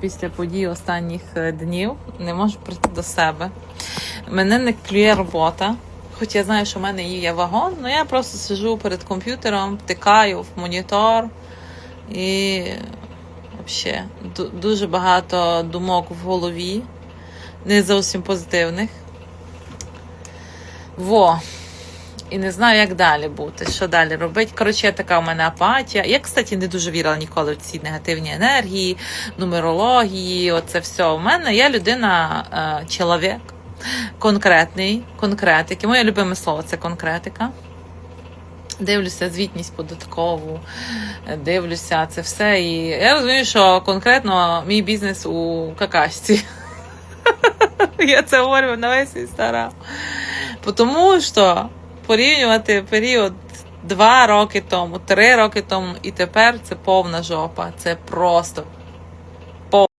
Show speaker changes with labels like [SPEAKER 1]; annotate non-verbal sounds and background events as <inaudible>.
[SPEAKER 1] Після подій останніх е, днів не можу прийти до себе. Мене не клює робота. Хоч я знаю, що в мене є вагон, але я просто сижу перед комп'ютером, втикаю в монітор і взагалі дуже багато думок в голові, не зовсім позитивних. Во. І не знаю, як далі бути, що далі робити. Коротше, така у мене апатія. Я, кстати, не дуже вірила ніколи в ці негативні енергії, нумерології. Оце все. У мене я людина, е, чоловік, конкретний, конкретики. Моє любиме слово це конкретика. Дивлюся звітність податкову, дивлюся це все. І я розумію, що конкретно мій бізнес у какашці. <laughs> Я це говорю на весь інстаграм. Тому що порівнювати період два роки тому, три роки тому і тепер це повна жопа. Це просто